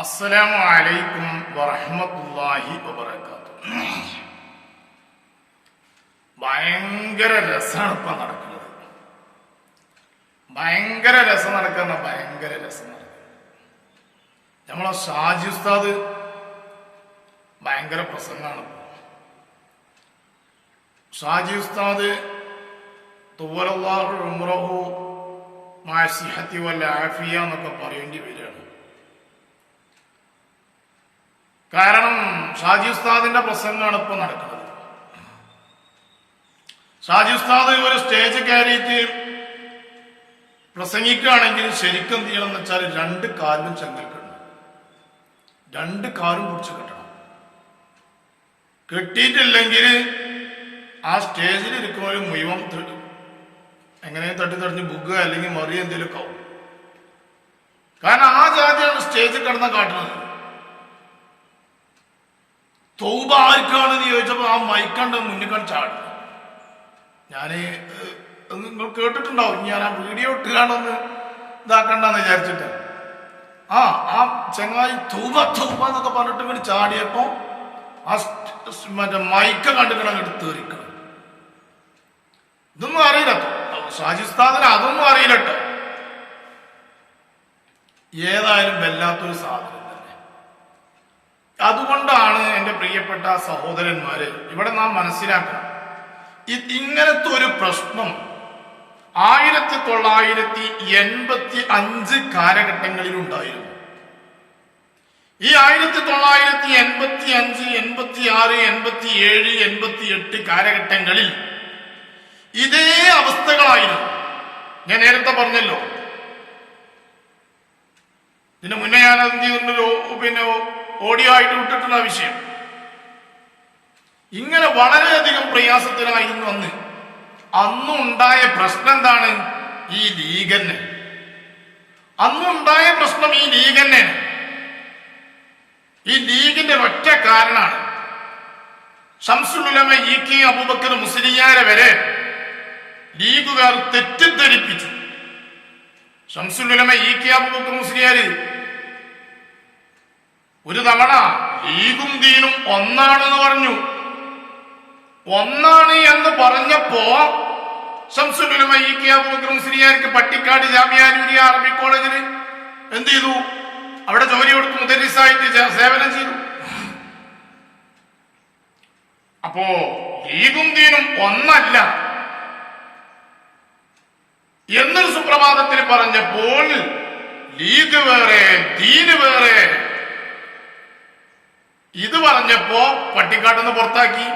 അസ്സലാമു അലൈക്കും വറഹ്മത്തുള്ളാഹി വബറകാത്തു ഭയങ്കര രസമാണ് ഇപ്പൊ നടക്കുന്നത്. ഭയങ്കര രസം നടക്കുന്ന ഭയങ്കര രസം നടക്കുന്നത് നമ്മളെ ഷാജി ഉസ്താദ് ഭയങ്കര പ്രസംഗമാണ്. ഷാജി ഉസ്താദ് തുവലല്ലാഹു ഉംറഹു മാസിഹത്തി വല്ല ആഫിയ എന്നൊക്കെ പറയേണ്ടി വരികയാണ്. കാരണം ഷാജി ഉസ്താദിന്റെ പ്രസംഗമാണ് ഇപ്പൊ നടക്കുന്നത്. ഷാജി ഉസ്താദ് ഒരു സ്റ്റേജ് കയറിയിട്ട് പ്രസംഗിക്കുകയാണെങ്കിൽ ശരിക്കും എന്ത് ചെയ്യണം എന്ന് വെച്ചാൽ രണ്ട് കാലിലും ചെങ്കൽ കിട്ടണം. രണ്ട് കാലും പിടിച്ച് കെട്ടണം. കെട്ടിയിട്ടില്ലെങ്കിൽ ആ സ്റ്റേജിൽ ഇരിക്കുന്നവർ മുഴുവൻ എങ്ങനെയും എങ്ങനെ തട്ടി തടഞ്ഞ് ബുഗ് അല്ലെങ്കിൽ മറി എന്തെങ്കിലും കാവും കാരണം ആ ജാതിയാണ് സ്റ്റേജിൽ കിടന്ന കാട്ടുന്നത് തൗബ ആർക്കാണെന്ന് ചോദിച്ചപ്പോ ആ മൈക്കണ്ട മുന്നിൽ ചാടി. ഞാൻ നിങ്ങൾ കേട്ടിട്ടുണ്ടാവും. ഞാൻ ആ വീഡിയോ ഇട്ടുകയാണെന്ന് ഇതാക്കണ്ടെന്ന് വിചാരിച്ചിട്ട്. ആ ആ ചങ്ങായി തൗബ തൗബ എന്നൊക്കെ പറഞ്ഞിട്ട് ഇങ്ങനെ ചാടിയപ്പോ ആ സ്റ്റ്- സ് മറ്റേ മൈക്ക കണ്ടിട്ട് അങ്ങോട്ട് തീറിക്കണം. ഇതൊന്നും അറിയില്ല. ഷാജിസ്ഥാദിന് അതൊന്നും അറിയില്ലട്ടോ ഏതായാലും വല്ലാത്തൊരു സാധനം. അതുകൊണ്ടാണ് എന്റെ പ്രിയപ്പെട്ട സഹോദരന്മാര് ഇവിടെ നാം മനസ്സിലാക്കണം. ഇങ്ങനത്തെ ഒരു പ്രശ്നം ആയിരത്തി തൊള്ളായിരത്തി എൺപത്തി അഞ്ച് കാലഘട്ടങ്ങളിൽ ഉണ്ടായിരുന്നു. ഈ ആയിരത്തി തൊള്ളായിരത്തി എൺപത്തി അഞ്ച് എൺപത്തി ആറ് എൺപത്തി ഏഴ് എൺപത്തി എട്ട് കാലഘട്ടങ്ങളിൽ ഇതേ അവസ്ഥകളായിരുന്നു. ഞാൻ നേരത്തെ പറഞ്ഞല്ലോ. ഇതിന് മുന്നേ ഞാൻ എന്ത് ചെയ്തിട്ടുണ്ടല്ലോ? പിന്നെ ഓഡിയോ ആയിട്ട് വിട്ടിട്ടുള്ള വിഷയം. ഇങ്ങനെ വളരെയധികം പ്രയാസത്തിലായിരുന്നു അന്ന് അന്നുണ്ടായ പ്രശ്നം എന്താണ് ഈ ലീഗന് അന്നുണ്ടായ പ്രശ്നം ഈ ലീഗന് ഈ ലീഗിന്റെ ഒറ്റ കാരണമാണ് ഷംസുലമ ഇ കെ അബൂബക്കർ മുസ്ലിയാരെ വരെ ലീഗുകാർ തെറ്റിദ്ധരിപ്പിച്ചു. ഷംസുലമ ഇ കെ അബൂബക്കർ മുസ്ലിയാര് ഒരു തവണ ലീഗും ദീനും ഒന്നാണെന്ന് പറഞ്ഞു. ഒന്നാണ് എന്ന് പറഞ്ഞപ്പോ ഷംസുലുലമ ശ്രീയാർക്ക് പട്ടിക്കാട് ജാമ്യാനൂരിയ അറബി കോളേജിൽ എന്ത് ചെയ്തു? അവിടെ ജോലി കൊടുത്ത് മുദരിസായിട്ട് സേവനം ചെയ്തു. അപ്പോ ലീഗും ദീനും ഒന്നല്ല എന്നൊരു സുപ്രഭാതത്തിൽ പറഞ്ഞപ്പോൾ ലീഗ് വേറെ ദീന് വേറെ ഇത് പറഞ്ഞപ്പോ പട്ടിക്കാട്ടുനിന്ന് പുറത്താക്കി.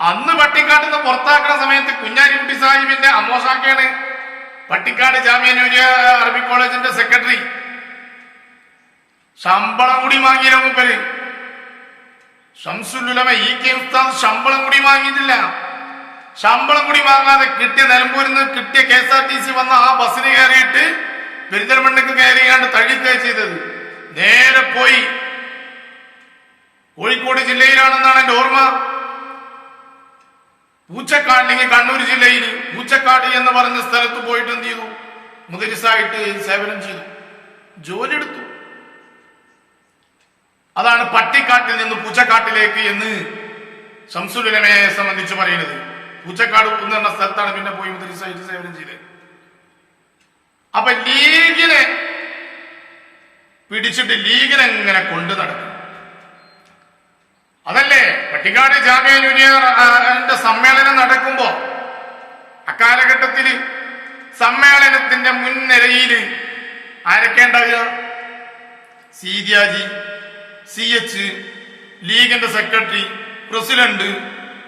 അന്ന് പട്ടിക്കാട്ടുനിന്ന് പുറത്താക്കുന്ന സമയത്ത് കുഞ്ഞാലിക്കുട്ടി സാഹിബിന്റെ അമ്മോസാക്കയാണ് പട്ടിക്കാട് ജാമ്യാനൂര്യ അറബി കോളേജിന്റെ സെക്രട്ടറി. ശമ്പളം കൂടി വാങ്ങിയില്ല മൂപ്പര്. ഷംസുലുലമ ഇ കെ ഉസ്താദ് ശമ്പളം കൂടി വാങ്ങിയിട്ടില്ല. ശമ്പളം കൂടി വാങ്ങാതെ കിട്ടിയ നിലമ്പൂരിൽ നിന്ന് കിട്ടിയ K S R T C വന്ന ആ ബസ്സിന് കയറിയിട്ട് പെരിന്തൽമണ്ണക്ക് കയറിയാണ്ട് തള്ളിക്കുക ചെയ്തത്. നേരെ പോയി കോഴിക്കോട് ജില്ലയിലാണെന്നാണ് എന്റെ ഓർമ്മ. പൂച്ചക്കാട് അല്ലെങ്കിൽ കണ്ണൂർ ജില്ലയിൽ പൂച്ചക്കാട് എന്ന് പറഞ്ഞ സ്ഥലത്ത് പോയിട്ട് എന്ത് ചെയ്തു? മുതിരിസായിട്ട് സേവനം ചെയ്തു. ജോലി എടുത്തു. അതാണ് പട്ടിക്കാട്ടിൽ നിന്ന് പൂച്ചക്കാട്ടിലേക്ക് എന്ന് ശംസുലമയെ സംബന്ധിച്ച് പറയുന്നത്. പൂച്ചക്കാട് എന്ന് പറഞ്ഞ സ്ഥലത്താണ് പിന്നെ പോയി മുതിരിസായിട്ട് സേവനം ചെയ്തത്. അപ്പൊ ലീഗിനെ പിടിച്ചിട്ട് ലീഗിനെ ഇങ്ങനെ കൊണ്ടു നടക്കും അതല്ലേ? പട്ടിക്കാട് ജാമ്യ യൂണിയന്റെ സമ്മേളനം നടക്കുമ്പോ അക്കാലഘട്ടത്തിൽ സമ്മേളനത്തിന്റെ മുൻനിരയിൽ ആരൊക്കെ ഉണ്ടാവുക സീതിയാജി സി. എച്ച് ലീഗിന്റെ സെക്രട്ടറി പ്രസിഡന്റ്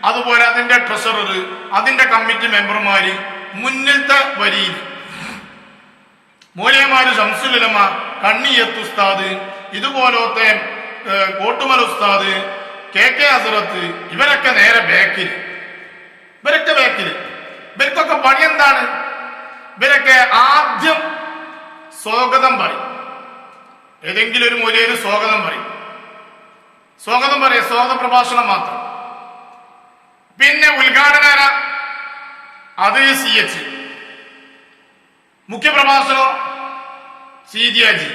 അതുപോലെ അതിന്റെ ട്രഷറർ അതിന്റെ കമ്മിറ്റി മെമ്പർമാര് മുന്നിലത്തെ വരിയിൽ മൂലയമാര് ഷംസുലമ കണ്ണിയത്ത് ഉസ്താദ് ഇതുപോലത്തെ കോട്ടുമല ഉസ്താദ് കെ കെ ഹസറത്ത് ഇവരൊക്കെ നേരെ ബാക്കിൽ ഇവരൊക്കെ ബാക്കിൽ ഇവർക്കൊക്കെ പണി എന്താണ്? ഇവരൊക്കെ ആദ്യം സ്വാഗതം പറയും. ഏതെങ്കിലും ഒരു മൂലയിൽ സ്വാഗതം പറയും. സ്വാഗതം പറയും. സ്വാഗത പ്രഭാഷണം മാത്രം. പിന്നെ ഉദ്ഘാടന അത് സി എച്ച്. മുഖ്യപ്രഭാഷണം സീതിയാജി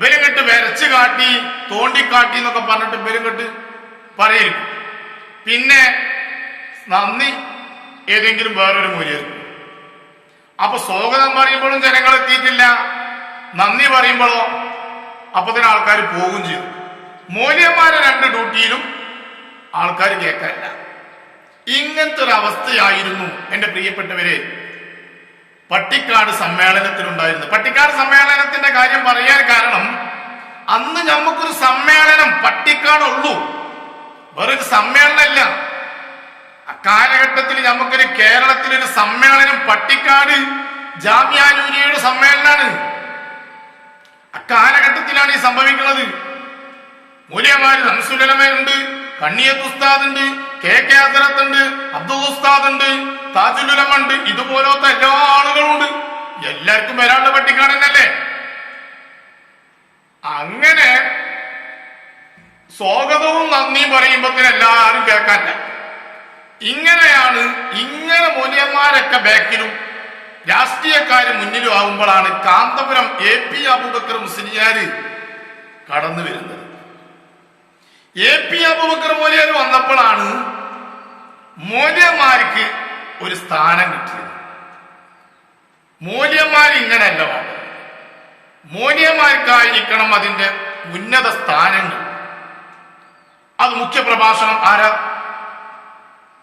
ബലിങ്ങട്ട് വരച്ച് കാട്ടി തോണ്ടിക്കാട്ടി എന്നൊക്കെ പറഞ്ഞിട്ട് ബലിങ്ങട്ട് പറയും പിന്നെ നന്ദി ഏതെങ്കിലും വേറൊരു മൂല്യം അപ്പൊ സ്വാഗതം പറയുമ്പോഴും ജനങ്ങൾ എത്തിയിട്ടില്ല. നന്ദി പറയുമ്പോഴോ അപ്പൊ തന്നെ ആൾക്കാർ പോകും ചെയ്തു മൂല്യന്മാരെ രണ്ട് ഡ്യൂട്ടിയിലും ആൾക്കാർ കേൾക്കാനില്ല. ഇങ്ങനത്തെ ഒരു അവസ്ഥയായിരുന്നു എന്റെ പ്രിയപ്പെട്ടവരെ പട്ടിക്കാട് സമ്മേളനത്തിലുണ്ടായിരുന്നു പട്ടിക്കാട് സമ്മേളനത്തിന്റെ കാര്യം പറയാൻ കാരണം അന്ന് നമുക്കൊരു സമ്മേളനം പട്ടിക്കാടുള്ളൂ. വേറൊരു സമ്മേളനമല്ല. അക്കാലഘട്ടത്തിൽ നമുക്കൊരു കേരളത്തിലൊരു സമ്മേളനം പട്ടിക്കാട് ജാമ്യാനൂരിയുടെ സമ്മേളനമാണ്. അക്കാലഘട്ടത്തിലാണ് ഈ സംഭവിക്കുന്നത്. മൂല്യമാര് ഉണ്ട് കണ്ണിയത്ത് ഉസ്താദ് ഉണ്ട് കെ കെ അസരത്ത് ഉണ്ട് അബ്ദുൾ ഉസ്താദ് ഉണ്ട് താജുലുലമ ഉണ്ട് ഇതുപോലത്തെ എല്ലാ ആളുകളുണ്ട്. എല്ലാവർക്കും വരാനുള്ള പട്ടിക്കാട് അങ്ങനെ സ്വാഗതവും നന്ദിയും പറയുമ്പോഴത്തേന് എല്ലാവരും കേൾക്കാനില്ല. ഇങ്ങനെയാണ് ഇങ്ങനെ മൂല്യന്മാരൊക്കെ ബാക്കിലും രാഷ്ട്രീയക്കാര് മുന്നിലും ആകുമ്പോഴാണ് കാന്തപുരം എ പി അബൂബക്കർ മുസ്ലിയാര് കടന്നു വരുന്നത്. എ പി അബൂബക്കർ മൂല്യർ വന്നപ്പോഴാണ് മൂല്യന്മാർക്ക് ഒരു സ്ഥാനം കിട്ടിയത്. മൂല്യന്മാർ ഇങ്ങനെയല്ല വേണ്ടത് മൂല്യന്മാർക്കായിരിക്കണം അതിന്റെ ഉന്നത സ്ഥാനങ്ങൾ. അത് മുഖ്യ പ്രഭാഷണം ആരാ?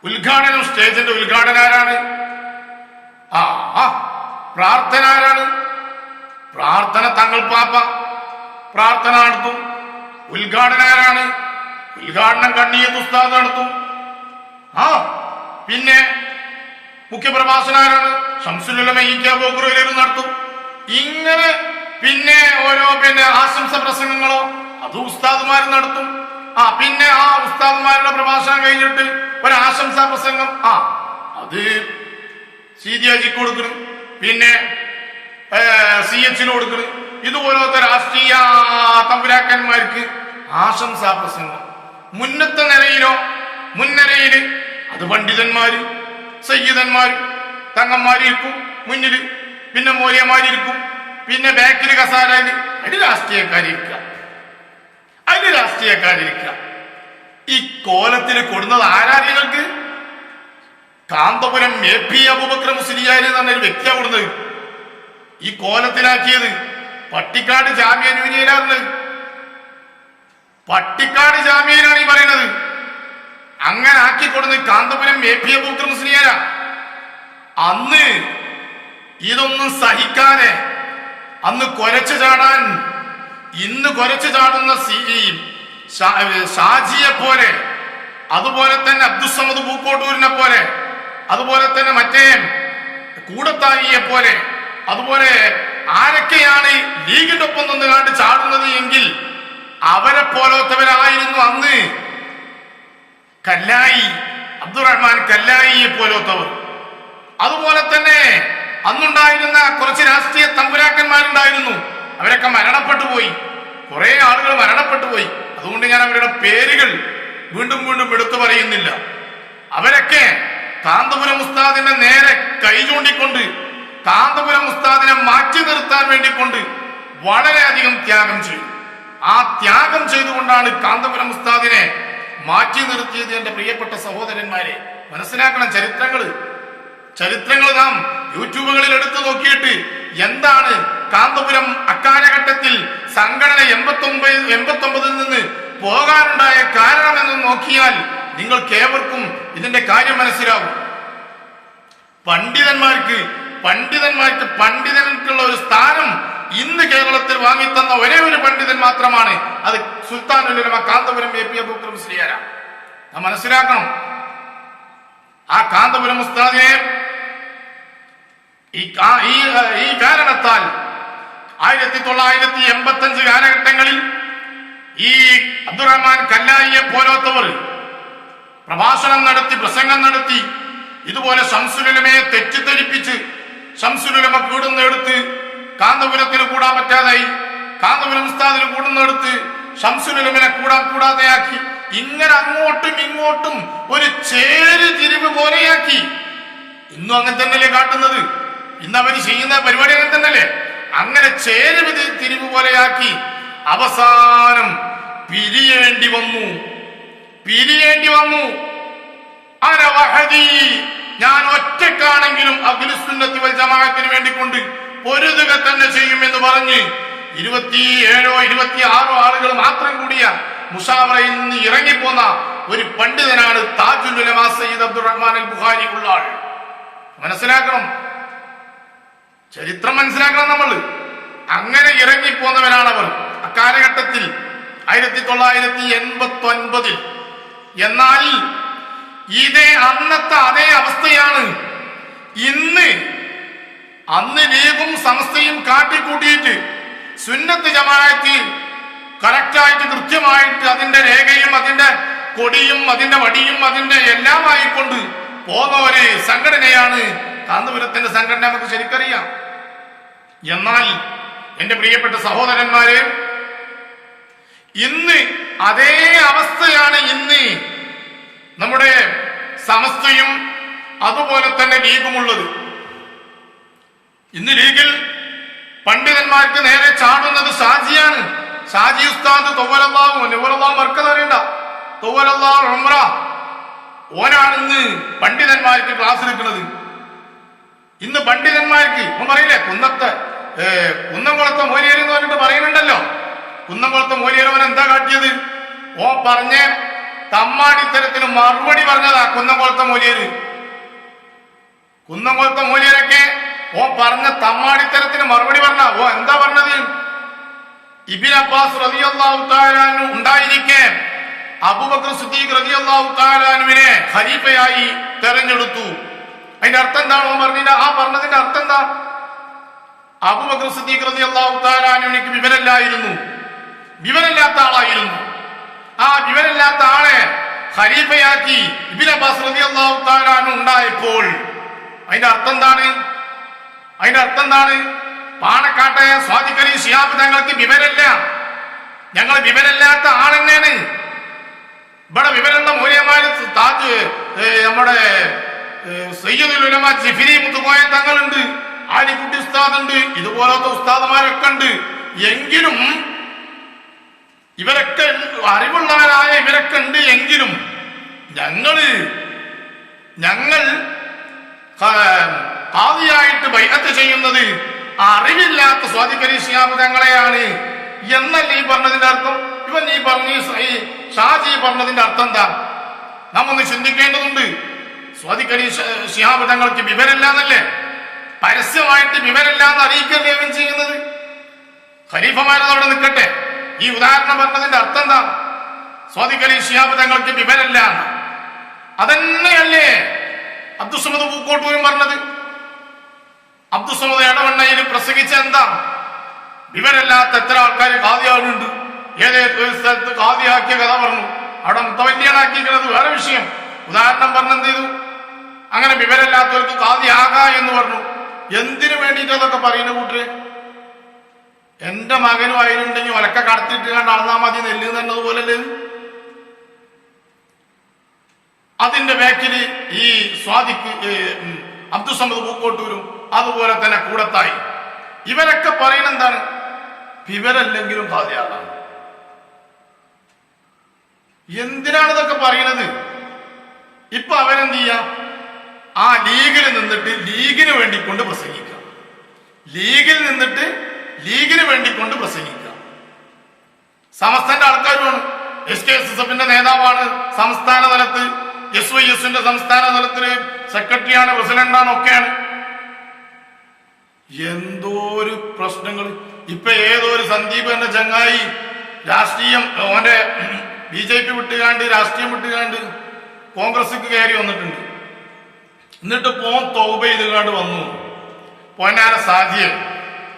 ഉദ്ഘാടനം സ്റ്റേജിന്റെ ഉദ്ഘാടനം ആരാണ്? ആ പ്രാർത്ഥന ആരാണ്? പ്രാർത്ഥന തങ്ങൾ പാപ്പ. പ്രാർത്ഥന നടത്തും. ഉദ്ഘാടനം ആരാണ്? ഉദ്ഘാടനം കണ്ണിയത്ത് ഉസ്താദ് നടത്തും. ആ പിന്നെ മുഖ്യപ്രഭാഷണം ആരാണ്? കെ നടത്തും. ഇങ്ങനെ പിന്നെ ഓരോ പിന്നെ ആശംസ പ്രസംഗങ്ങളോ അത് ഉസ്താദുമാരും നടത്തും. ആ പിന്നെ ആ ഉസ്താദ്മാരുടെ പ്രഭാഷണം കഴിഞ്ഞിട്ട് ഒരാശംസാ പ്രസംഗം. ആ അത് സി ജി അജിക്ക് കൊടുക്കണം പിന്നെ സി എച്ചിന് കൊടുക്കണം ഇതുപോലത്തെ രാഷ്ട്രീയ തമ്പുരാക്കന്മാർക്ക് ആശംസാ പ്രസംഗം. മുന്നത്തെ നിലയിലോ മുൻനിരയിൽ അത് പണ്ഡിതന്മാര് സയ്യിദന്മാര് തങ്ങന്മാരിരിക്കും മുന്നിൽ പിന്നെ മൂല്യമാരിരിക്കും പിന്നെ ബാക്കിൽ കസാരയിൽ അതിന് രാഷ്ട്രീയക്കാരിരിക്കുക അതിന് രാഷ്ട്രീയക്കാരിരിക്കുക ഈ കോലത്തിൽ കൊടുന്നത് ആരാ നിങ്ങൾക്ക് കാന്തപുരം എ പി അബൂബക്കർ മുസ്ലിയാര് എന്ന് പറഞ്ഞൊരു വ്യക്തിയാ കൊടുത്തത് ഈ കോലത്തിലാക്കിയത് പട്ടിക്കാട് ജാമ്യ യൂനിയനാണ്. പട്ടിക്കാട് ജാമ്യയിലാണ് ഈ പറയുന്നത്. അങ്ങനെ ആക്കി കൊടുക്കുന്നത് കാന്തപുരം എ പി അബൂബക്കർ മുസ്ലിയാരാ അന്ന് ഇതൊന്നും സഹിക്കാതെ അന്ന് കൊരച്ചു ചാടാൻ ഇന്ന് കുരച്ചു ചാടുന്ന സി- ഈ ഷാജിയെ പോലെ അതുപോലെ തന്നെ അബ്ദുസമദ് പൂക്കോട്ടൂരിനെ പോലെ അതുപോലെ തന്നെ മറ്റേ കൂടത്തായിയെ പോലെ അതുപോലെ ആരൊക്കെയാണ് ലീഗിന്റെ ഒപ്പം നിന്ന് കണ്ട് ചാടുന്നത് എങ്കിൽ അവരെ പോലത്തവരായിരുന്നു അന്ന്. കല്ലായി അബ്ദുറഹ്മാൻ കല്ലായിയെ പോലത്തവർ. അതുപോലെ തന്നെ അന്നുണ്ടായിരുന്ന കുറച്ച് രാഷ്ട്രീയ തമ്പുരാക്കന്മാരുണ്ടായിരുന്നു. അവരൊക്കെ മരണപ്പെട്ടു പോയി. കുറെ ആളുകൾ മരണപ്പെട്ടു പോയി. അതുകൊണ്ട് ഞാൻ അവരുടെ പേരുകൾ വീണ്ടും വീണ്ടും എടുത്തു പറയുന്നില്ല. അവരൊക്കെ കാന്തപുരം ഉസ്താദിന്റെ നേരെ കൈ ചൂണ്ടിക്കൊണ്ട് കാന്തപുരം ഉസ്താദിനെ മാറ്റി നിർത്താൻ വേണ്ടിക്കൊണ്ട് വളരെയധികം ത്യാഗം ചെയ്തു. ആ ത്യാഗം ചെയ്തുകൊണ്ടാണ് കാന്തപുരം ഉസ്താദിനെ മാറ്റി നിർത്തിയത് എന്റെ പ്രിയപ്പെട്ട സഹോദരന്മാരെ. മനസ്സിലാക്കണം ചരിത്രങ്ങൾ ചരിത്രങ്ങൾ നാം യൂട്യൂബുകളിൽ എടുത്തു നോക്കിയിട്ട് എന്താണ് കാന്തപുരം അക്കാലഘട്ടത്തിൽ സംഘടന എൺപത്തി ഒമ്പത് എൺപത്തി ഒമ്പതിൽ നിന്ന് പോകാനുണ്ടായ കാരണമെന്ന് നോക്കിയാൽ നിങ്ങൾക്ക് ഏവർക്കും ഇതിന്റെ കാര്യം മനസ്സിലാവും. പണ്ഡിതന്മാർക്ക് പണ്ഡിതന്മാർക്ക് പണ്ഡിതൻക്കുള്ള ഒരു സ്ഥാനം ഇന്ന് കേരളത്തിൽ വാങ്ങിത്തന്ന ഒരേ ഒരു പണ്ഡിതൻ മാത്രമാണ്. അത് സുൽത്താൻ ഉലമ കാന്തപുരം എ പി അബുക്രം നാം മനസ്സിലാക്കണം. ആ കാന്തപുരം ഉസ്താദിനെ ഈ കാരണത്താൽ ആയിരത്തി തൊള്ളായിരത്തി എൺപത്തി അഞ്ച് കാലഘട്ടങ്ങളിൽ ഈ അബ്ദുറഹ്മാൻ കല്ലായിയെ പോലത്തവർ പ്രഭാഷണം നടത്തി പ്രസംഗം നടത്തി ഇതുപോലെ ശംസുലുലമയെ തെറ്റിദ്ധരിപ്പിച്ച് ശംസുലുലമ കൂടുന്നെടുത്ത് കാന്തപുരത്തിന് കൂടാൻ പറ്റാതായി കാന്തപുരം സ്ഥാനത്തിന് കൂടുന്നെടുത്ത് ശംസുലുലമിനെ കൂടാൻ കൂടാതെയാക്കി ഇങ്ങനെ അങ്ങോട്ടും ഇങ്ങോട്ടും ഒരു ചേര് തിരിവ് പോലെയാക്കി. ഇന്നും അങ്ങനെ തന്നെയല്ലേ കാട്ടുന്നത്? ഇന്ന് അവർ ചെയ്യുന്ന പരിപാടി അങ്ങനെ തന്നെയല്ലേ? അങ്ങനെ ചേരുവ് തി- തിരിവ് പോലെയാക്കി അവസാനം പിരിയേണ്ടി വന്നു. പിരിയേണ്ടി വന്നു. ഞാൻ ഒറ്റക്കാണെങ്കിലും അഖിലുസുന്നത്തി വൽ ജമാഅത്തിന് വേണ്ടിക്കൊണ്ട് പൊരുതുക തന്നെ ചെയ്യുമെന്ന് പറഞ്ഞ് ഇരുപത്തിയേഴോ ഇരുപത്തിയാറോ ആളുകൾ മാത്രം കൂടിയ മുഷാവറയിൽ നിന്ന് ഇറങ്ങിപ്പോന്ന ഒരു പണ്ഡിതനാണ് താജുൽ സയ്യിദ് അബ്ദുറഹ്മാൻ അൽ ബുഹാരി ഉള്ള ആൾ. മനസ്സിലാക്കണം ചരിത്രം മനസ്സിലാക്കണം നമ്മൾ അങ്ങനെ ഇറങ്ങിപ്പോന്നവരാണവർ. അക്കാലഘട്ടത്തിൽ ആയിരത്തി തൊള്ളായിരത്തി എൺപത്തി ഒൻപതിൽ എന്നാൽ ഇതേ അന്നത്തെ അതേ അവസ്ഥയാണ് ഇന്ന്. അന്ന് ലീഗും സംസ്ഥയും കാട്ടിക്കൂട്ടിയിട്ട് സുന്നത്ത് ജമാഅത്തി കറക്റ്റായിട്ട് കൃത്യമായിട്ട് അതിന്റെ രേഖയും അതിന്റെ കൊടിയും അതിന്റെ വടിയും അതിന്റെ എല്ലാമായിക്കൊണ്ട് പോകുന്ന ഒരു സംഘടനയാണ് കാന്തപുരത്തിന്റെ സംഘടന നമുക്ക് ശരിക്കറിയാം എന്നാൽ എന്റെ പ്രിയപ്പെട്ട സഹോദരന്മാരെ ഇന്ന് അതേ അവസ്ഥയാണ് ഇന്ന് നമ്മുടെ സമസ്തയും അതുപോലെ തന്നെ ലീഗുമുള്ളത്. ഇന്ന് ലീഗിൽ പണ്ഡിതന്മാർക്ക് നേരെ ചാടുന്നത് ഷാജിയാണ്. ഷാജി ഉസ്താദ് തൊവലല്ലാഹു നുവലല്ലാഹു മർക്കത് ഓനാണ് ഇന്ന് പണ്ഡിതന്മാർക്ക് ക്ലാസ് എടുക്കുന്നത് ഇന്ന് പണ്ഡിതന്മാർക്ക് പറയില്ലേ കുന്നത്തെ കുന്നംകുളത്തെ മോലിയർ എന്ന് പറഞ്ഞിട്ട് പറയുന്നുണ്ടല്ലോ. കുന്നംകുളത്തെ മോലിയർ എന്താ കാട്ടിയത്? ഓ പറഞ്ഞ തമ്മാടിത്തരത്തിന് മറുപടി പറഞ്ഞതാ കുന്നംകുളത്തെ മോലിയര്. കുന്നംകുളത്തെ മോലിയരൊക്കെ ഓ പറഞ്ഞ തമ്മാടിത്തരത്തിന് മറുപടി പറഞ്ഞ ഓ എന്താ പറഞ്ഞത്? ഇബിൻ അബ്ബാസ് ഉണ്ടായിരിക്കെ അബൂബക്കർ സിദ്ദീഖ് ഖലീഫയായി തെരഞ്ഞെടുത്തു. അതിന്റെ അർത്ഥം എന്താണ്? പറഞ്ഞതിന്റെ ആ പറഞ്ഞതിന്റെ അർത്ഥം എന്താ? അബൂബക്കർ സിദ്ദീഖ് റളിയല്ലാഹു തആലാനുവിനിക്ക് വിവരമില്ലായിരുന്നു. വിവരമില്ലാത്ത ആളായിരുന്നു. ആ വിവരമില്ലാത്ത ആളെ ഖലീഫയാക്കി ഇബിൻ അബ്ബാസ് റളിയല്ലാഹു തആലാനു ഉണ്ടായപ്പോൾ അതിന്റെ അർത്ഥം എന്താണ്? അതിന്റെ അർത്ഥം എന്താണ്? പാണക്കാട്ടെ സ്വാതിക്കലി ഷിയാബ് ഞങ്ങൾക്ക് വിവരമില്ല. ഞങ്ങൾ വിവരമില്ലാത്ത ആളെന്നാണ് ഇവിടെ വിവരമുള്ള മൂല്യമാര് താജ് നമ്മുടെ ഉലമ ജിഫിരി തങ്ങളുണ്ട് ആലിക്കുട്ടി ഉസ്താദ് ഉണ്ട് ഇതുപോലത്തെ ഉസ്താദുമാരൊക്കെ ഉണ്ട് എങ്കിലും ഇവരൊക്കെ അറിവുള്ളവരായ ഇവരൊക്കെ ഉണ്ട് എങ്കിലും ഞങ്ങൾ ഞങ്ങൾ കാതിയായിട്ട് ബൈഹത്ത് ചെയ്യുന്നത് അറിവില്ലാത്ത സ്വാതി തങ്ങളെയാണ് എന്നല്ല ഈ പറഞ്ഞതിന്റെ അർത്ഥം. ഇവൻ ഈ പറഞ്ഞു ഷാജി പറഞ്ഞതിന്റെ അർത്ഥം എന്താ? നാം ഒന്ന് ചിന്തിക്കേണ്ടതുണ്ട്. സ്വാതി ശിഹാബ് തങ്ങൾക്ക് വിവരമില്ല എന്നല്ലേ പരസ്യമായിട്ട് വിവരമില്ലാന്ന് അറിയിക്കുക അവൻ ചെയ്യുന്നത്? ഖലീഫമാരതവിടെ നിൽക്കട്ടെ. ഈ ഉദാഹരണം പറഞ്ഞതിന്റെ അർത്ഥം എന്താ സ്വാതിക്കലി ഷിയാബ് തങ്ങൾക്ക് വിവരമില്ല. അതന്നെയല്ലേ അബ്ദുസമദ് പൂക്കോട്ടൂരും പറഞ്ഞത്? അബ്ദുസമദ് ഇടവണ്ണയിൽ പ്രസംഗിച്ച എന്താ വിവരമില്ലാത്ത എത്ര ആൾക്കാർ കാതിയാവുന്നുണ്ട് ഏതേതൊരു സ്ഥലത്ത് കാതിയാക്കിയ കഥ പറഞ്ഞു. അവിടെ മുത്തവല്യാണാക്കിയിരിക്കുന്നത് വേറെ വിഷയം. ഉദാഹരണം പറഞ്ഞെന്ത് ചെയ്തു? അങ്ങനെ വിവരമില്ലാത്തവർക്ക് കാതിയാകാ എന്ന് പറഞ്ഞു. എന്തിനു വേണ്ടിയിട്ടതൊക്കെ പറയുന്ന കൂട്ടര്? എന്റെ മകനും അതിലുണ്ടെങ്കിൽ ഒലക്ക കടത്തിയിട്ട് കണ്ട് അളന്നാ മതി നെല്ല് തന്നതുപോലല്ലേ അതിന്റെ ബാക്കിൽ ഈ സ്വാദിക്ക് അബ്ദുസമ്മദ് പൂക്കോട്ടൂരും അതുപോലെ തന്നെ കൂടത്തായി. ഇവരൊക്കെ പറയുന്ന എന്താണ്? വിവരല്ലെങ്കിലും കാതിയാകാം എന്തിനാണ് ഇതൊക്കെ പറയുന്നത്? ഇപ്പൊ അവരെന്ത് ചെയ്യാം? ആ ലീഗിൽ നിന്നിട്ട് ലീഗിന് വേണ്ടി കൊണ്ട് പ്രസംഗിക്കാം. ലീഗിൽ നിന്നിട്ട് ലീഗിന് വേണ്ടി കൊണ്ട് പ്രസംഗിക്കാം. സമസ്തന്റെ ആൾക്കാരുമാണ്. എസ് കെ എസ് എസ് എഫിന്റെ നേതാവാണ് സംസ്ഥാന തലത്ത് എസ് വൈ എസിന്റെ സംസ്ഥാന തലത്തിൽ സെക്രട്ടറിയാണ് പ്രസിഡന്റാണ് ഒക്കെയാണ്. എന്തോ ഒരു പ്രശ്നങ്ങൾ. ഇപ്പൊ ഏതോ ഒരു സന്ദീപ് എന്ന ചങ്ങായി രാഷ്ട്രീയം ഓന്റെ ബി ജെ പി വിട്ടുകാണ്ട് രാഷ്ട്രീയം വിട്ടുകാണ്ട് കോൺഗ്രസിക്ക് കയറി വന്നിട്ടുണ്ട്. എന്നിട്ട് പോൻ തൗബ ചെയ്തുകൊണ്ട് വന്നു. പോനാരെ സാധ്യം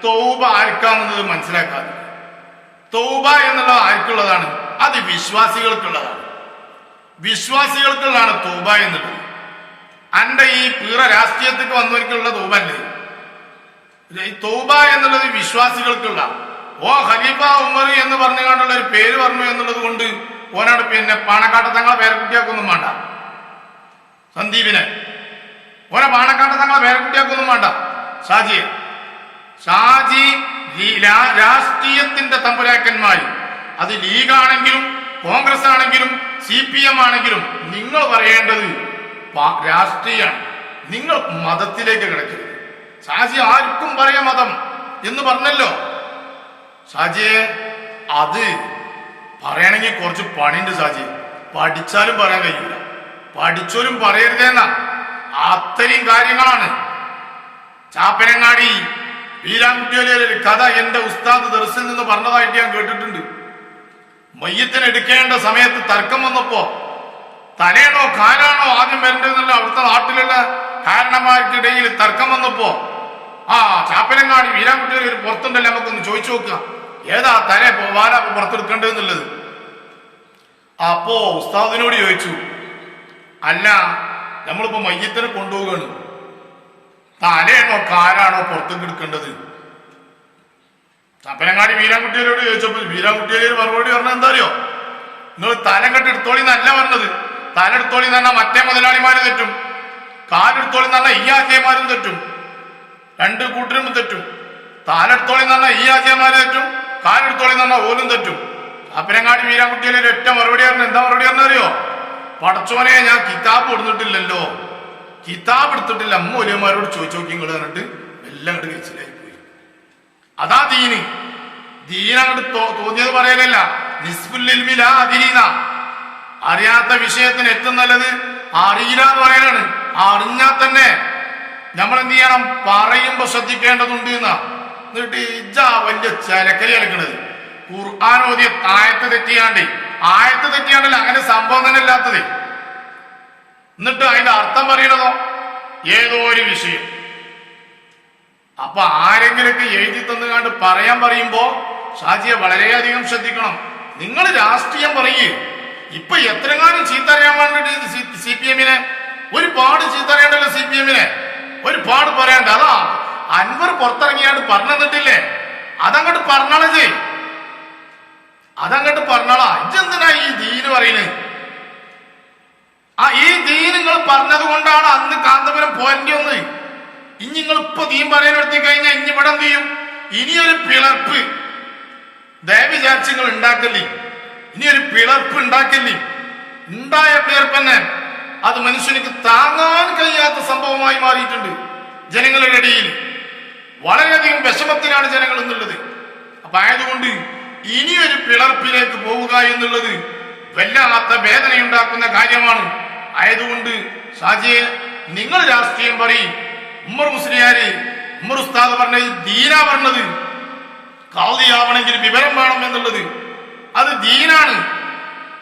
തൗബ ആർക്കാണെന്നത് മനസ്സിലാക്കാതെ. തൗബ എന്നുള്ളത് ആർക്കുള്ളതാണ്? അത് വിശ്വാസികൾക്കുള്ളതാണ്. വിശ്വാസികൾക്കുള്ളതാണ് തൗബ എന്നുള്ളത് അന്റെ ഈ പീറ രാഷ്ട്രീയത്തിക്ക് വന്നവർക്കുള്ള തൗബല്ലേ? ഈ തൗബ എന്നുള്ളത് വിശ്വാസികൾക്കുള്ള ഓ ഖലീഫ ഉമർ എന്ന് പറഞ്ഞുകൊണ്ടുള്ള ഒരു പേര് പറഞ്ഞു എന്നുള്ളത് കൊണ്ട് ഓനോട് പിന്നെ പാണക്കാട്ട് തങ്ങളെ പേരക്കുട്ടിയാക്കൊന്നും വേണ്ട. സന്ദീപിനെ. ഓനെ പാണക്കാട്ട് തങ്ങളെ പേരക്കുട്ടിയാക്കൊന്നും വേണ്ട. ഷാജിയെ. ഷാജി രാഷ്ട്രീയത്തിന്റെ തമ്പുരാക്കന്മാരി. അത് ലീഗാണെങ്കിലും കോൺഗ്രസ് ആണെങ്കിലും സി പി എം ആണെങ്കിലും നിങ്ങൾ പറയേണ്ടത് രാഷ്ട്രീയമാണ്. നിങ്ങൾ മതത്തിലേക്ക് കിടക്കരുത്. ഷാജി ആർക്കും പറയാം മതം എന്ന് പറഞ്ഞല്ലോ. ഷാജിയെ അത് പറയണമെങ്കിൽ കുറച്ച് പണിയുണ്ട് ഷാജി. പഠിച്ചാലും പറയാൻ കഴിയില്ല പഠിച്ചോലും പറയരുതെന്ന. അത്രയും കാര്യങ്ങളാണ്. ചാപ്പനങ്ങാടി വീരാൻകുട്ടിയോലെ ഒരു കഥ എന്റെ ഉസ്താദ് ദർസിൽ നിന്ന് പറഞ്ഞതായിട്ട് ഞാൻ കേട്ടിട്ടുണ്ട്. മയ്യത്തിന് എടുക്കേണ്ട സമയത്ത് തർക്കം വന്നപ്പോ തലയാണോ കാലാണോ ആദ്യം വരേണ്ടതെന്നല്ല അവിടുത്തെ നാട്ടിലുള്ള കാരണന്മാർക്കിടയിൽ തർക്കം വന്നപ്പോ ആ ചാപ്പനങ്ങാടി വീരാൻകുട്ടിയോലെ ഒരു പുറത്തുണ്ടല്ലോ നമുക്കൊന്ന് ചോദിച്ചു നോക്കുക ഏതാ തല വാര പുറത്തെടുക്കേണ്ടതെന്നുള്ളത്? അപ്പോ ഉസ്താദിനോട് ചോദിച്ചു അല്ല നമ്മളിപ്പോ മയ്യത്തിനെ കൊണ്ടുപോവുകയാണ്. തലയാണോ കാലാണോ പുറത്തേക്ക് എടുക്കേണ്ടത്? ചപ്പനങ്ങാടി വീരാൻകുട്ടിയോട് ചോദിച്ചപ്പോൾ വീരാൻകുട്ടികളിൽ മറുപടി പറഞ്ഞ എന്താ അറിയോ? നിങ്ങൾ തലം കെട്ട് എടുത്തോളി പറഞ്ഞത്. തല എടുത്തോളി എന്ന് പറഞ്ഞാൽ മറ്റേ മുതലാളിമാര് തെറ്റും. കാലെടുത്തോളി എന്ന് പറഞ്ഞാൽ ഈ ആശയമാരും തെറ്റും. രണ്ട് കൂട്ടരും തെറ്റും. താലെടുത്തോളി എന്ന് പറഞ്ഞാൽ ഈ ആശയമാര് തെറ്റും. കാലെടുത്തോളി എന്ന് പറഞ്ഞാൽ ഓലും തെറ്റും. അപ്പനങ്ങാടി വീരാൻകുട്ടിയിലെ ഏറ്റവും ഒറ്റ മറുപടി പറഞ്ഞ എന്താ മറുപടി പറഞ്ഞറിയോ പടച്ചോനെ ഞാൻ കിതാബ് കൊടുത്തിട്ടില്ലല്ലോ. കിതാബ് എടുത്തിട്ടില്ല. അമ്മ ഒലിയന്മാരോട് ചോദിച്ചു നോക്കി ഇങ്ങോട്ട് പറഞ്ഞിട്ട് എല്ലാം അങ്ങോട്ട് കഴിച്ചിലായി പോയി അതാ ദീന്. ദീൻ അങ്ങോട്ട് തോന്നിയത് പറയലല്ല. നിസ്ഫുല്ലിൽമില അതിരീന അറിയാത്ത വിഷയത്തിന് ഏറ്റവും നല്ലത് അറിയില്ല എന്ന് പറയാനാണ് അറിഞ്ഞാൽ തന്നെ നമ്മൾ എന്ത് ചെയ്യണം? പറയുമ്പോ ശ്രദ്ധിക്കേണ്ടതുണ്ട് എന്നാ. എന്നിട്ട് ഇജ വലിയ ചലക്കലി കളിക്കണത് ഓതിയ ആയത്ത് തെറ്റിയാണ്ട് ആയത്ത് തെറ്റിയാണല്ലോ അങ്ങനെ സംഭവം തന്നെ ഇല്ലാത്തത് എന്നിട്ട് അതിന്റെ അർത്ഥം പറയണതോ? ഏതോ ഒരു വിഷയം. അപ്പൊ ആരെങ്കിലൊക്കെ എഴുതി തന്നുകാണ്ട് പറയാൻ പറയുമ്പോ ഷാജിയെ വളരെയധികം ശ്രദ്ധിക്കണം. നിങ്ങൾ രാഷ്ട്രീയം പറയേ. ഇപ്പൊ എത്രങ്ങാനും ചീത്തറിയാൻ വേണ്ടിട്ട് സി പി എമ്മിനെ ഒരുപാട് ചീത്ത അറിയണ്ടല്ലോ സി പി എമ്മിനെ. ഒരുപാട് പറയണ്ട. അതാ അൻവർ പുറത്തിറങ്ങിയാണ്ട് പറഞ്ഞിട്ടില്ലേ അതങ്ങോട്ട് പറഞ്ഞാളേ അതങ്ങോട്ട് പറഞ്ഞോളാ. ഇജെന്തിനാ ഈ ദീന് പറയുന്നത് ആ ഈ ദീൻ നിങ്ങൾ പറഞ്ഞത് കൊണ്ടാണ് അന്ന് കാന്തപുരം പോരേണ്ടി വന്നത്. ഇനി നിങ്ങൾ ഇപ്പൊ ദീൻ പറയാനെടുത്തി കഴിഞ്ഞാൽ ഇനി ഇവിടെ എന്ത് ചെയ്യും? ഇനിയൊരു പിളർപ്പ്. ദയ ഉണ്ടാക്കല്ലേ? ഇനി ഒരു പിളർപ്പ് ഉണ്ടാക്കല്ലേ? ഉണ്ടായ പിളർപ്പ് തന്നെ. അത് മനുഷ്യനിക്ക് താങ്ങാൻ കഴിയാത്ത സംഭവമായി മാറിയിട്ടുണ്ട് ജനങ്ങളുടെ ഇടയിൽ. വളരെയധികം വിഷമത്തിലാണ് ജനങ്ങൾ എന്നുള്ളത്. അപ്പൊ ആയതുകൊണ്ട് ഇനിയൊരു പിളർപ്പിലേക്ക് പോവുക എന്നുള്ളത് വല്ലാത്ത വേദനയുണ്ടാക്കുന്ന കാര്യമാണ്. ആയതുകൊണ്ട് ഷാജിയെ നിങ്ങൾ രാഷ്ട്രീയം പറയും. ഉമ്മർ മുസ്ലിയാര് ഉമ്മർ ഉസ്താദ് പറഞ്ഞത് ദീന പറഞ്ഞത്. കാതിയാവണമെങ്കിൽ വിവരം വേണം എന്നുള്ളത്. അത് ദീനാണ്.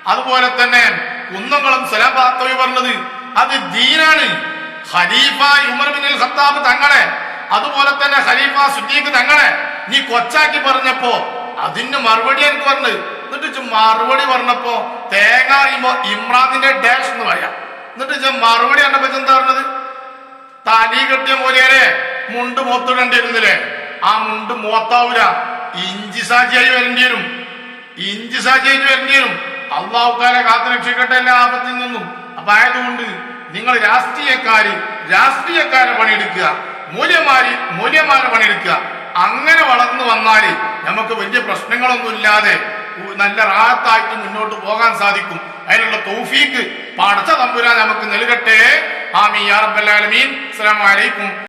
അതുപോലെ തന്നെ കുന്നംകുളം സലാബാത്തവി പറഞ്ഞത് അത് ദീനാണ്. ഖലീഫ ഉമർ ബിൻ ഖത്താബ് തങ്ങളെ അതുപോലെ തന്നെ ഖലീഫ സുദ്ദീഖ് തങ്ങളെ നീ കൊച്ചാക്കി പറഞ്ഞപ്പോ അതിന് മറുപടി എനിക്ക് പറഞ്ഞത്. എന്നിട്ട് മറുപടി പറഞ്ഞപ്പോ തേങ്ങ അറിയുമ്പോ ഇമ്രാന്റെ ഡാഷ് എന്ന് പറയാം. എന്നിട്ട് മറുപടി ഇജ്ജ് എന്താ പറഞ്ഞത്? തലി കെട്ടിയ മൂലയരെ മുണ്ട് മൂത്തിടേണ്ടി വരുന്നില്ലേ? ആ മുണ്ട് മൂത്താവൂല. ഇഞ്ചി സാജിയായി വരേണ്ടി വരും. ഇഞ്ചി സാജിയായി വരേണ്ടി വരും. അള്ളാഹുക്കാരെ കാത്തു രക്ഷിക്കട്ടെ എല്ലാ ആപത്തിൽ നിന്നും. അപ്പൊ ആയതുകൊണ്ട് നിങ്ങൾ രാഷ്ട്രീയക്കാര് രാഷ്ട്രീയക്കാരെ പണിയെടുക്കുക. മൂല്യമാരി മൂല്യമാരെ പണിയെടുക്കുക. അങ്ങനെ വളർന്നു വന്നാൽ നമുക്ക് വലിയ പ്രശ്നങ്ങളൊന്നും ഇല്ലാതെ ഉ- നല്ല റാത്തായിട്ട് മുന്നോട്ട് പോകാൻ സാധിക്കും. അതിനുള്ള തൗഫീക്ക് പടച്ച തമ്പുരാൻ നമുക്ക് നൽകട്ടെ. ആമീൻ. യാ റബ്ബൽ ആലമീൻ. അസ്സലാമു അലൈക്കും.